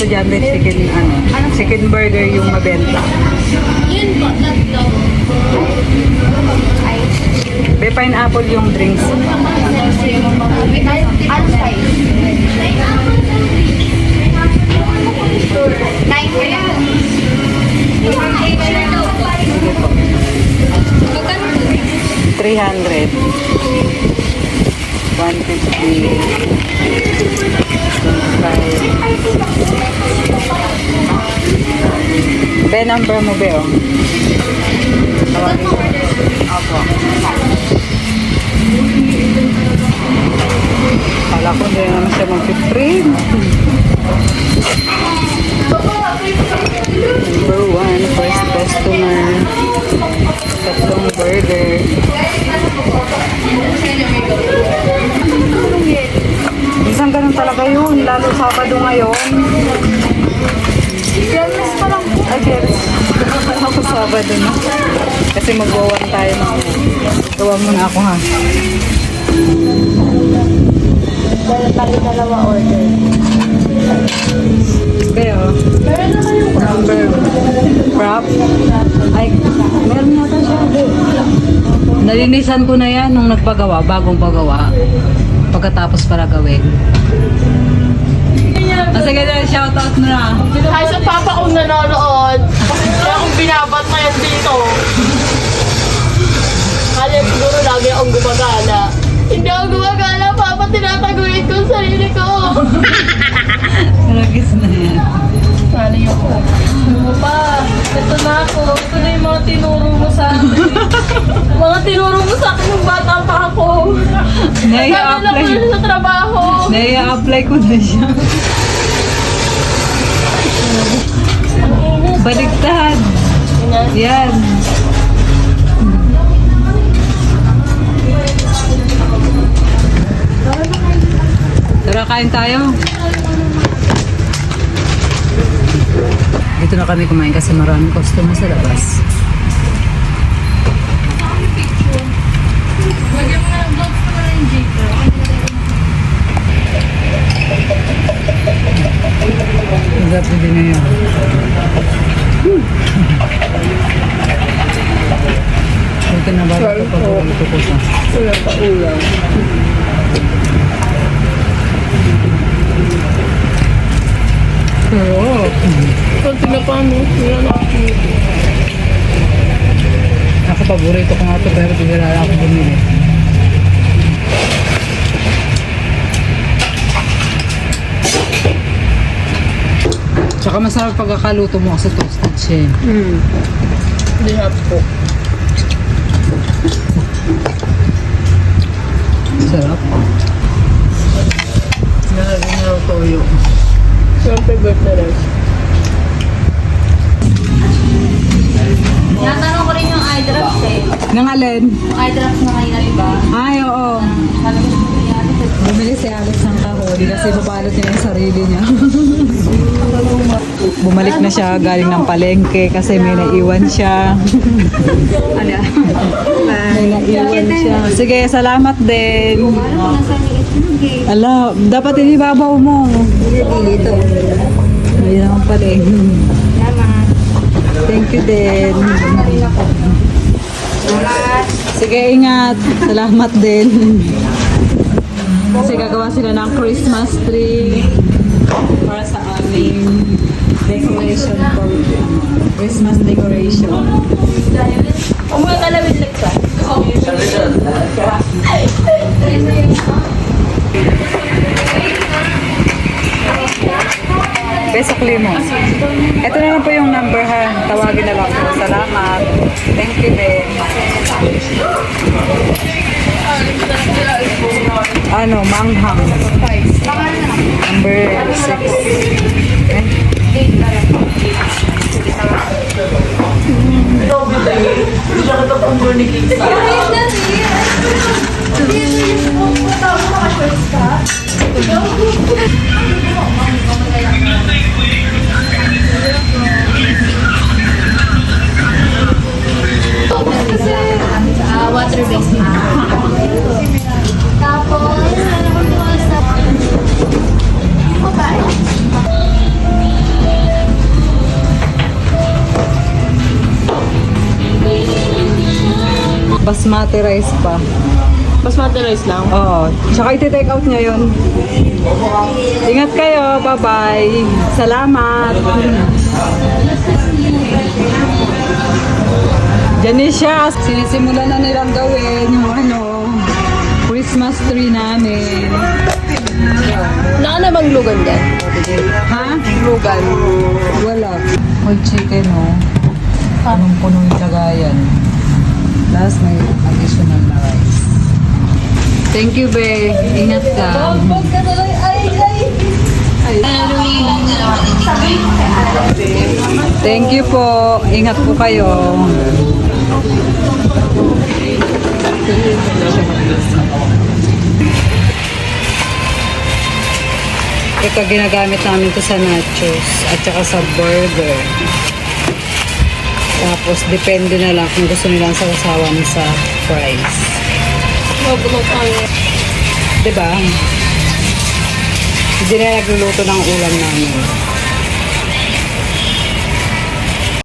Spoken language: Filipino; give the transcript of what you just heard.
estudyante chicken, ano, chicken burger yung mabenta. Yun po, tatlo. May pineapple yung drinks. ano size? Nine po lang. Sige po. 300. 150. Be, number mo, Be, oh. Tawagin ko. Opo. Kala ko hindi naman siya mag-frame. Number one, first customer. Tatlong burger. Minsan ganun talaga yun, lalo Sabado ngayon. Wellness pa lang po. Ay, yes. ako Sabado na. Kasi magwawan tayo ng... Gawa muna ako ha. Dala tayo dalawa order. Pero, Meron naman yung number prop. Ay, meron yata siya. Nalinisan ko na yan nung nagpagawa, bagong pagawa. Pagkatapos para gawin. Sige na, shoutout mo na. Ay, sa papa kong nanonood. Kaya akong binabat ngayon dito. Kasi siguro lagi akong gumagana. Hindi ako gumagana, papa. Tinataguin ko ang sarili ko. Ragis na yan. Sali ako. Pa, ito na ako. Ito na yung mga tinuro mo sa akin. mga tinuro mo sa akin yung bata pa ako. Nai-apply. ko sa trabaho. Nai-apply ko na siya. Baliktad. Yan. Tara, kain tayo. Dito na kami kumain kasi maraming customer sa labas. Masarap din na. Buti na ba ito pag ito ko sa... Wala pa ulam. Oo. Kunti na pa, no? Wala na ako. Ako paborito ko nga ito pero bigla ako bumili. Tsaka masarap pagkakaluto mo kasi toasted siya. eh. Hmm. Hindi half po. Sarap. Nalagyan na ako toyo. Yung favorite na rice. Natanong ko rin yung eye drops eh. Nang alin? Yung eye drops na kanina, di ba? Ay, oo. Sabi ko sa Bumili si Alex ng kahon kasi babalot niya yung sarili niya. Bumalik na siya galing ng palengke kasi may naiwan siya. ano? may naiwan siya. Sige, salamat din. ano liit Ala, dapat inibabaw mo. Dito. Hindi naman pala eh. Thank you din. Sige, ingat. Salamat din. Kasi gagawa sila ng Christmas tree para sa aming decoration for Christmas decoration. Umuha ka na with Lexa. Basically mo. Ito na lang po yung number ha. Tawagin na lang po. Salamat. Thank you din. Ano, manghang. Number 6. Ah, water-based Tapos, alam mo mga sa... Ano ba? Basmati rice pa. Basmati rice lang. Oo. Tsaka iti-take out niya yun. Ingat kayo. Bye-bye. Salamat. Janisha, sinisimulan na nilang gawin yung ano, Christmas tree namin. Wala ka namang lugan dyan. Ha? Lugan. Wala. May chicken, oh. Punong-puno yung lagayan. Last, may additional na rice. Thank you, Be. Ingat ka. Thank you po. Ingat po kayo. Ito ginagamit namin to sa nachos at saka sa burger. Tapos depende na lang kung gusto nilang sausawan sa fries. Mabulok ang... Diba? Hindi na nagluluto ng ulam namin.